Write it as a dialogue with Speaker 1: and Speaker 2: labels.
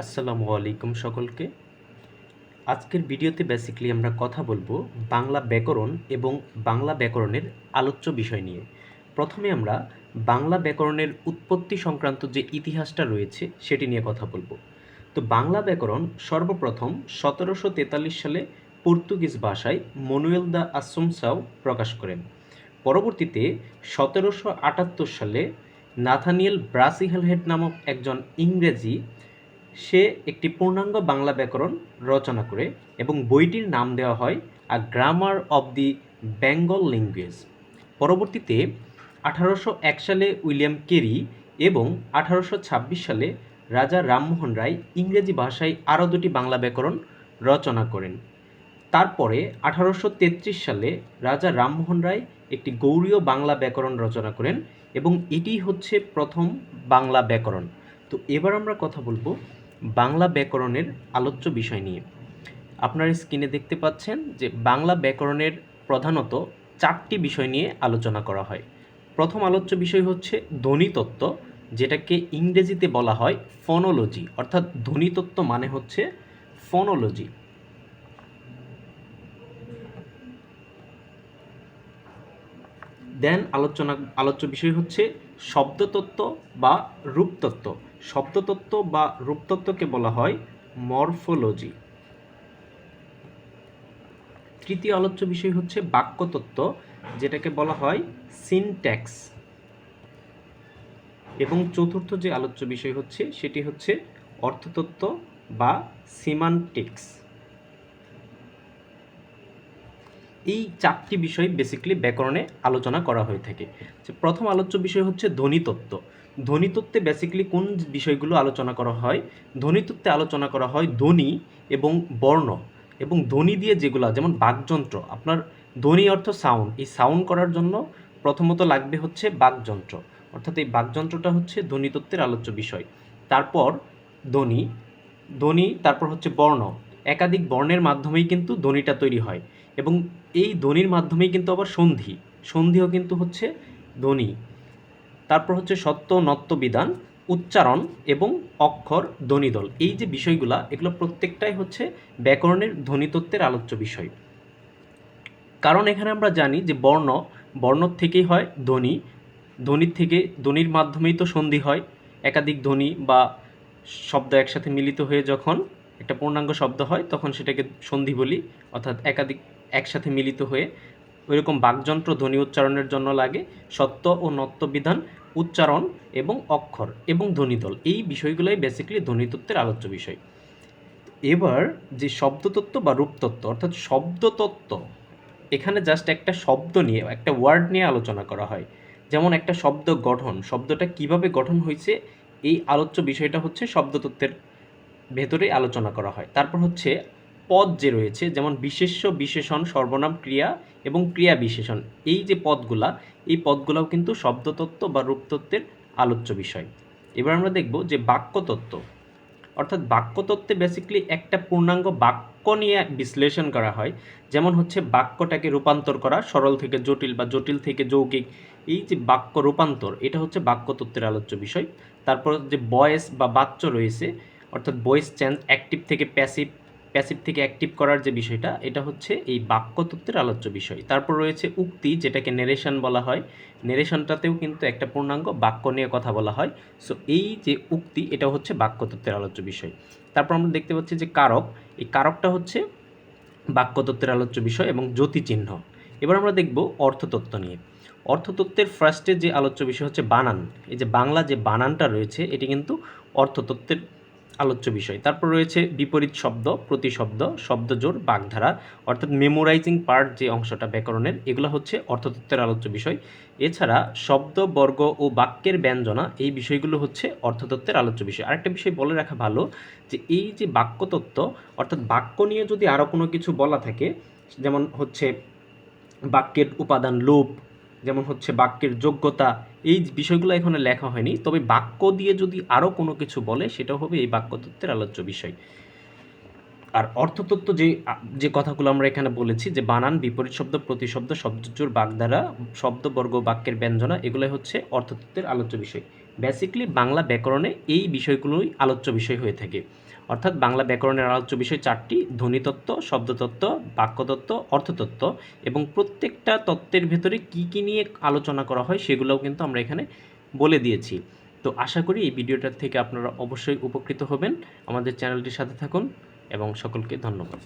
Speaker 1: আসসালামু আলাইকুম সকলকে। আজকের ভিডিওতে বেসিক্যালি আমরা কথা বলব বাংলা ব্যাকরণ এবং বাংলা ব্যাকরণের আলোচ্য বিষয় নিয়ে। প্রথমে আমরা বাংলা ব্যাকরণের উৎপত্তি সংক্রান্ত যে ইতিহাসটা রয়েছে সেটি নিয়ে কথা বলব। তো বাংলা ব্যাকরণ সর্বপ্রথম সতেরোশো তেতাল্লিশ সালে পর্তুগিজ ভাষায় মনুয়েল দা আসুমসাও প্রকাশ করেন। পরবর্তীতে সতেরোশো আটাত্তর সালে নাথানিয়েল ব্রাসিহেলহেড নামক একজন ইংরেজি সে একটি পূর্ণাঙ্গ বাংলা ব্যাকরণ রচনা করে এবং বইটির নাম দেওয়া হয় a grammar of the Bengal language পরবর্তীতে আঠারোশো এক সালে উইলিয়াম কেরি এবং আঠারোশো ছাব্বিশ সালে রাজা রামমোহন রায় ইংরেজি ভাষায় আরও দুটি বাংলা ব্যাকরণ রচনা করেন। তারপরে আঠারোশো তেত্রিশ সালে রাজা রামমোহন রায় একটি গৌড়ীয় বাংলা ব্যাকরণ রচনা করেন এবং এটি হচ্ছে প্রথম বাংলা ব্যাকরণ। তো এবার আমরা কথা বলব বাংলা ব্যাকরণের আলোচ্য বিষয় নিয়ে। আপনার স্ক্রিনে দেখতে পাচ্ছেন যে বাংলা ব্যাকরণের প্রধানত চারটি বিষয় নিয়ে আলোচনা করা হয়। প্রথম আলোচ্য বিষয় হচ্ছে ধ্বনিতত্ত্ব, যেটাকে ইংরেজিতে বলা হয় ফনোলজি, অর্থাৎ ধ্বনিতত্ত্ব মানে হচ্ছে ফনোলজি। দেন আলোচনা, আলোচ্য বিষয় হচ্ছে শব্দতত্ত্ব বা রূপতত্ত্ব। শব্দতত্ত্ব বা রূপতত্ত্বকে বলা হয় মরফোলজি। তৃতীয় আলোচ্য বিষয় হচ্ছে বাক্যতত্ত্ব, যেটাকে বলা হয় সিনট্যাক্স। এবং চতুর্থ যে আলোচ্য বিষয় হচ্ছে, সেটি হচ্ছে অর্থতত্ত্ব বা সিমান্টিক্স। এই চারটি বিষয় বেসিক্যালি ব্যাকরণে আলোচনা করা হয়ে থাকে। প্রথম আলোচ্য বিষয় হচ্ছে ধ্বনিতত্ত্ব। ধ্বনিতত্ত্বে বেসিক্যালি কোন বিষয়গুলো আলোচনা করা হয়? ধ্বনিতত্ত্বে আলোচনা করা হয় ধ্বনি এবং বর্ণ এবং ধ্বনি দিয়ে যেগুলো, যেমন বাকযন্ত্র। আপনার ধ্বনি অর্থ সাউন্ড এই সাউন্ড করার জন্য প্রথমত লাগবে হচ্ছে বাকযন্ত্র। অর্থাৎ এই বাকযন্ত্রটা হচ্ছে ধ্বনিতত্ত্বের আলোচ্য বিষয়। তারপর ধ্বনি। ধ্বনি, তারপর হচ্ছে বর্ণ। একাধিক বর্ণের মাধ্যমেই কিন্তু ধ্বনিটা তৈরি হয় এবং এই ধ্বনির মাধ্যমেই কিন্তু আবার সন্ধি, সন্ধিও কিন্তু হচ্ছে ধ্বনি। তারপর হচ্ছে সত্য, নত্য, বিধান, উচ্চারণ এবং অক্ষর, ধ্বনিদল। এই যে বিষয়গুলা, এগুলো প্রত্যেকটাই হচ্ছে ব্যাকরণের ধ্বনিতত্ত্বের আলোচ্য বিষয়। কারণ এখানে আমরা জানি যে বর্ণ বর্ণ থেকেই হয় ধ্বনি ধ্বনির থেকে ধ্বনির মাধ্যমেই তো সন্ধি হয়। একাধিক ধ্বনি বা শব্দ একসাথে মিলিত হয়ে যখন একটা পূর্ণাঙ্গ শব্দ হয়, তখন সেটাকে সন্ধি বলি, অর্থাৎ একাধিক একসাথে মিলিত হয়ে। ওইরকম বাকযন্ত্র ধ্বনি উচ্চারণের জন্য লাগে সত্য ও নত্য বিধান উচ্চারণ এবং অক্ষর এবং ধ্বনিদল। এই বিষয়গুলোই বেসিক্যালি ধ্বনিতত্ত্বের আলোচ্য বিষয়। এবার যে শব্দতত্ত্ব বা রূপতত্ত্ব, অর্থাৎ শব্দতত্ত্ব, এখানে জাস্ট একটা শব্দ নিয়ে, একটা ওয়ার্ড নিয়ে আলোচনা করা হয়। যেমন একটা শব্দ গঠন, শব্দটা কীভাবে গঠন হয়েছে এই আলোচ্য বিষয়টা হচ্ছে শব্দতত্ত্বের ভেতরে আলোচনা করা হয়। তারপর হচ্ছে পদ যে রয়েছে, যেমন বিশেষ্য, বিশেষণ, সর্বনাম, ক্রিয়া এবং ক্রিয়া বিশেষণ। এই যে পদগুলা, এই পদগুলাও কিন্তু শব্দতত্ত্ব বা রূপতত্ত্বের আলোচ্য বিষয়। এবার আমরা দেখব যে বাক্যতত্ত্ব, অর্থাৎ বাক্যতত্ত্বে বেসিক্যালি একটা পূর্ণাঙ্গ বাক্য নিয়ে বিশ্লেষণ করা হয়। যেমন হচ্ছে বাক্যটাকে রূপান্তর করা, সরল থেকে জটিল বা জটিল থেকে যৌগিক। এই যে বাক্য রূপান্তর, এটা হচ্ছে বাক্যতত্ত্বের আলোচ্য বিষয়। তারপর যে বয়েস বা বাচ্য রয়েছে অর্থাৎ ভয়েস চেঞ্জ অ্যাক্টিভ থেকে প্যাসিভ প্যাসিভ থেকে অ্যাক্টিভ করার যে বিষয়টা, এটা হচ্ছে এই বাক্যতত্ত্বের আলোচ্য বিষয়। তারপর রয়েছে উক্তি, যেটাকে নেরেশন বলা হয়। নেরেশনটাতেও কিন্তু একটা পূর্ণাঙ্গ বাক্য নিয়ে কথা বলা হয়। সো এই যে উক্তি, এটা হচ্ছে বাক্যতত্ত্বের আলোচ্য বিষয়। তারপর আমরা দেখতে পাচ্ছি যে কারক, এই কারকটা হচ্ছে বাক্যতত্ত্বের আলোচ্য বিষয় এবং জ্যোতিচিহ্ন। এবার আমরা দেখব অর্থতত্ত্ব নিয়ে। অর্থতত্ত্বের ফার্স্টে যে আলোচ্য বিষয় হচ্ছে বানান। এই যে বাংলা যে বানানটা রয়েছে, এটি কিন্তু অর্থতত্ত্বের আলোচ্য বিষয়। তারপর রয়েছে বিপরীত শব্দ, প্রতিশব্দ শব্দজোর বাগধারা, অর্থাৎ মেমোরাইজিং পার্ট যে অংশটা ব্যাকরণের, এগুলো হচ্ছে অর্থতত্ত্বের আলোচ্য বিষয়। এছাড়া শব্দ, বর্গ ও বাক্যের ব্যঞ্জনা, এই বিষয়গুলো হচ্ছে অর্থতত্ত্বের আলোচ্য বিষয়। আরেকটা বিষয় বলে রাখা ভালো যে এই যে বাক্যতত্ত্ব, অর্থাৎ বাক্য নিয়ে যদি আরও কোনো কিছু বলা থাকে, যেমন হচ্ছে বাক্যের উপাদান, লোপ যেমন হচ্ছে বাক্যের যোগ্যতা, এই বিষয়গুলো এখানে লেখা হয়নি। তবে বাক্য দিয়ে যদি আরও কোনো কিছু বলে সেটা হবে এই বাক্যতত্ত্বের আলোচ্য বিষয়। আর অর্থতত্ত্ব যে যে কথাগুলো আমরা এখানে বলেছি, যে বানান, বিপরীত শব্দ প্রতিশব্দ শব্দজোর বাগধারা, শব্দবর্গ, বাক্যের ব্যঞ্জনা এগুলো হচ্ছে অর্থতত্ত্বের আলোচ্য বিষয়। বেসিক্যালি বাংলা ব্যাকরণে এই বিষয়গুলোই আলোচ্য বিষয় হয়ে থাকে। অর্থাৎ বাংলা ব্যাকরণের আলোচ্য বিষয় চারটি, ধ্বনিতত্ত্ব, শব্দতত্ত্ব, বাক্যতত্ত্ব, অর্থতত্ত্ব এবং প্রত্যেকটা তত্ত্বের ভেতরে কী কী নিয়ে আলোচনা করা হয় সেগুলোও কিন্তু আমরা এখানে বলে দিয়েছি। তো আশা করি এই ভিডিওটার থেকে আপনারা অবশ্যই উপকৃত হবেন। আমাদের চ্যানেলটির সাথে থাকুন এবং সকলকে ধন্যবাদ।